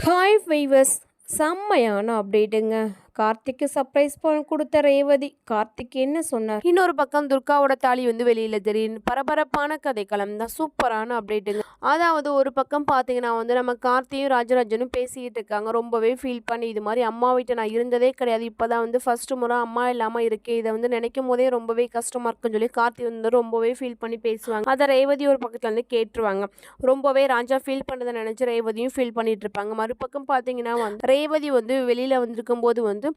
Hi five S செம்மையான அப்டேட்டுங்க கார்த்திக்கு surprise கொடுத்த ரேவதி. கார்த்திக் என்ன சொன்னார்? இன்னொரு பக்கம் துர்காவோட தாலி வந்து வெளியில தெரியும் பரபரப்பான கதைக்களம். தான் சூப்பரான அப்டேட்டுங்க அதாவது ஒரு பக்கம் பார்த்தீங்கன்னா வந்து நம்ம கார்த்தியும் ராஜராஜனும் பேசிக்கிட்டு இருக்காங்க. ரொம்பவே ஃபீல் பண்ணி இது மாதிரி அம்மா வீட்டை நான் இருந்ததே கிடையாது. இப்போதான் வந்து ஃபர்ஸ்ட் முறை அம்மா இல்லாமல் இருக்கே. இதை வந்து நினைக்கும் போதே ரொம்பவே கஷ்டமா இருக்குன்னு சொல்லி கார்த்தி வந்து ரொம்பவே ஃபீல் பண்ணி பேசுவாங்க. அதை ரேவதி ஒரு பக்கத்துல இருந்து கேட்டுருவாங்க. ரொம்பவே ராஜா ஃபீல் பண்ணதை நினைச்சு ரேவதியும் ஃபீல் பண்ணிட்டு இருப்பாங்க. மறுபக்கம் பார்த்தீங்கன்னா வந்து ரேவதி வந்து வெளியில வந்திருக்கும் போது வந்து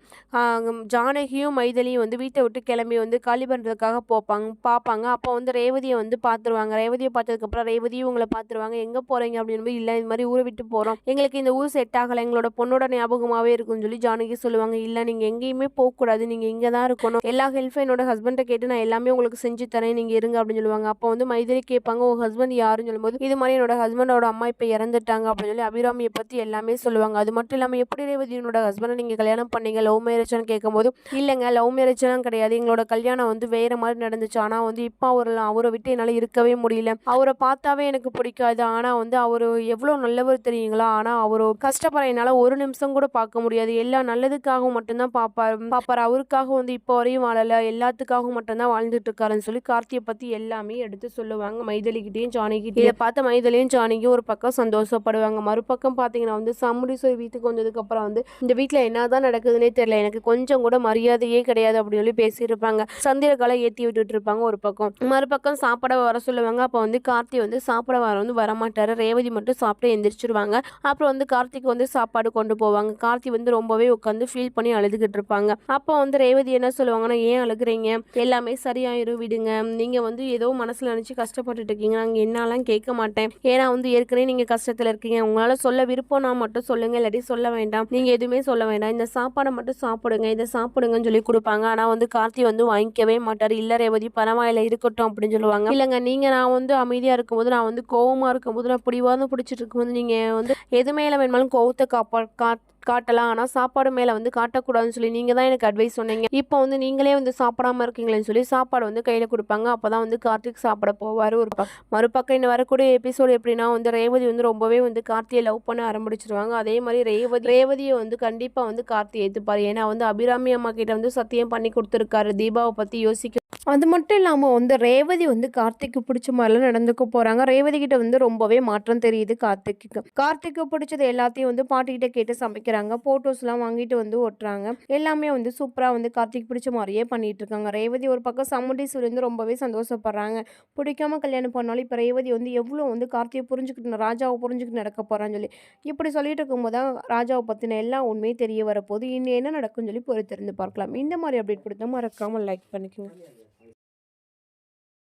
ஜானகியும் மைதலியும் வந்து வீட்டை விட்டு கிளம்பி வந்து காலி பண்ணுறதுக்காக போப்பாங்க பார்ப்பாங்க அப்போ வந்து ரேவதியை வந்து பார்த்துருவாங்க ரேவதியை பார்த்ததுக்கப்புறம் ரேவதியும் உங்களை பார்த்துருவாங்க எங்கே போகிறீங்க அப்படின்னு இல்லை இது மாதிரி ஊரை விட்டு போகிறோம் எங்களுக்கு இந்த ஊர் செட் ஆகலை. எங்களோட பொண்ணோட ஞாபகமாகவே இருக்கும்னு சொல்லி ஜானகி சொல்லுவாங்க. இல்லை நீங்கள் எங்கேயுமே போகக்கூடாது. நீங்கள் இங்கே தான் இருக்கணும். எல்லா ஹெல்ப்பும் என்னோட ஹஸ்பண்டை கேட்டு நான் எல்லாமே உங்களுக்கு செஞ்சு தரேன். நீங்கள் இருங்க அப்படின்னு சொல்லுவாங்க. அப்போ வந்து மைதிலி கேட்பாங்க உங்கள் ஹஸ்பண்ட் யாருன்னு? சொல்லும்போது இது மாதிரி என்னோட ஹஸ்பண்டோட அம்மா இப்போ இறந்துட்டாங்க அப்படின்னு சொல்லி அபிராமியை பற்றி எல்லாமே சொல்லுவாங்க. அது மட்டும் இல்லாமல் எப்படி ரேவதி என்னோட ஹஸ்பண்டை நீங்கள் கல்யாணம் பண்ணீங்க? லவ் மேரேஜ்னு கேட்கும்போது இல்லைங்க லவ் மேரேஜ்லாம் கிடையாது. எங்களோட கல்யாணம் வந்து வேறு மாதிரி நடந்துச்சு. ஆனால் வந்து இப்போ அவர் அவரை விட்டு என்னால் இருக்கவே முடியல. அவரை பார்த்தாவே எனக்கு பிடிக்காது. ஆனால் வந்து அவர் எவ்வளோ நல்லவர் தெரியுங்களா? ஆனால் அவர் கஷ்டப்படுற என்னால் ஒரு நிமிஷம் கூட பார்க்க முடியாது. எல்லா நல்லதுக்காகவும் மட்டும்தான் பார்ப்பார். பார்ப்பார். அவருக்காக வந்து இப்போ வரையும் வாழலை. எல்லாத்துக்காகவும் மட்டும்தான் வாழ்ந்துட்டு இருக்காருன்னு சொல்லி கார்த்தியை பற்றி எல்லாமே எடுத்து சொல்லுவாங்க. மைதலிக்கிட்டேயும் ஜானிக்கிட்டே இதை பார்த்த மைதலியும் ஜானிக்கும் ஒரு பக்கம் சந்தோஷப்படுவாங்க. மறுபக்கம் பார்த்தீங்கன்னா வந்து சமுடீஸ்வரி வீட்டுக்கு வந்ததுக்கப்புறம் வந்து இந்த வீட்டில் என்னதான் நடக்குதுன்னு தெரியல. எனக்கு கொஞ்சம் கூட மரியாதையே கிடையாது அப்படின்னு சொல்லி பேசியிருப்பாங்க. சந்திரகாலை ஏற்றி விட்டுட்டு இருப்பாங்க ஒரு பக்கம். மறுபக்கம் சாப்பிட வர சொல்லுவாங்க. அப்போ வந்து கார்த்தி வந்து சாப்பிட வர வந்து வரமாட்டாரு. ரேவதி மட்டும் சாப்பிட்டு எந்திரிச்சிருவாங்க. அப்புறம் வந்து கார்த்திக் வந்து சாப்பாடு கொண்டு போவாங்க. கார்த்தி வந்து ரொம்பவே உட்காந்து ஃபீல் பண்ணி அழுதுகிட்டு இருப்பாங்க. அப்போ வந்து ரேவதி என்ன சொல்லுவாங்கன்னா ஏன் அழுகுறீங்க? எல்லாமே சரியாயிரும். விடுங்க. நீங்க வந்து ஏதோ மனசுல நினைச்சு கஷ்டப்பட்டுட்டு இருக்கீங்க. நாங்க என்னலாம் கேட்க மாட்டேன். ஏன்னா வந்து ஏற்கனவே நீங்க கஷ்டத்துல இருக்கீங்க. உங்களால சொல்ல விருப்பம்னா மட்டும் சொல்லுங்க. இல்லாட்டி சொல்ல வேண்டாம். நீங்க எதுவுமே சொல்ல வேண்டாம். இந்த சாப்பாடை மட்டும் சாப்பிடுங்க இதை சாப்பிடுங்கன்னு சொல்லி கொடுப்பாங்க. ஆனால் வந்து கார்த்தி வந்து வாங்கிக்கவே மாட்டார். இல்லை ரேவதி பரவாயில்ல இருக்கட்டும் அப்படின்னு சொல்லுவாங்க. இல்லைங்க நீங்கள் நான் வந்து அமைதியாக இருக்கும்போது நான் வந்து கோவமாக இருக்கும்போது நான் பிடிவாதம் பிடிச்சிட்டு இருக்கும்போது நீங்கள் வந்து எது மேலே வேணுமாலும் கோவத்தை காப்பா கா காட்டலாம். ஆனால் சாப்பாடு மேலே வந்து காட்டக்கூடாதுன்னு சொல்லி நீங்கள் தான் எனக்கு அட்வைஸ் சொன்னீங்க. இப்போ வந்து நீங்களே வந்து சாப்பிடாம இருக்கீங்களேன்னு சொல்லி சாப்பாடு வந்து கையில் கொடுப்பாங்க. அப்போ தான் வந்து கார்த்திக் சாப்பிட போவார் ஒரு மறுபக்கம் இன்னும் வரக்கூடிய எபிசோடு எப்படின்னா வந்து ரேவதி வந்து ரொம்பவே வந்து கார்த்தியை லவ் பண்ண ஆரம்பிச்சிருவாங்க. அதே மாதிரி ரேவதி ரேவதியை வந்து கண்டிப்பாக வந்து கார்த்தி ஏற்றுப்பார் ஏன்னா வந்து அபிராமி அம்மா கிட்ட வந்து சத்தியம் பண்ணி கொடுத்துருக்காரு. தீபாவை பற்றி யோசிக்க அது மட்டும் இல்லாமல் வந்து ரேவதி வந்து கார்த்திக்கு பிடிச்ச மாதிரிலாம் நடந்துக்க போகிறாங்க ரேவதி கிட்ட வந்து ரொம்பவே மாற்றம் தெரியுது கார்த்திக்கு கார்த்திக்கு பிடிச்சது எல்லாத்தையும் வந்து பாட்டிக்கிட்ட கேட்டு சமைக்கிறாங்க. ஃபோட்டோஸ்லாம் வாங்கிட்டு வந்து ஒட்டுறாங்க. எல்லாமே வந்து சூப்பராக வந்து கார்த்திக் பிடிச்ச மாதிரியே பண்ணிட்டு இருக்காங்க ரேவதி ஒரு பக்கம் சமுண்டீஸ்வரி வந்து ரொம்பவே சந்தோஷப்படுறாங்க. பிடிக்காம கல்யாணம் பண்ணாலும் இப்போ ரேவதி வந்து எவ்வளோ வந்து கார்த்தியை புரிஞ்சுக்கிட்டு ராஜாவை புரிஞ்சுக்கிட்டு நடக்க போகிறான்னு சொல்லி இப்படி சொல்லிட்டு இருக்கும்போது தான் ராஜாவை பற்றின எல்லா உண்மையும் தெரிய வரப்போது இன்னும் என்ன நடக்கும்னு சொல்லி பொறுத்திருந்து பார்க்கலாம். இந்த மாதிரி அப்டேட் கொடுத்தா மறக்காமல் லைக் பண்ணிக்கோங்க.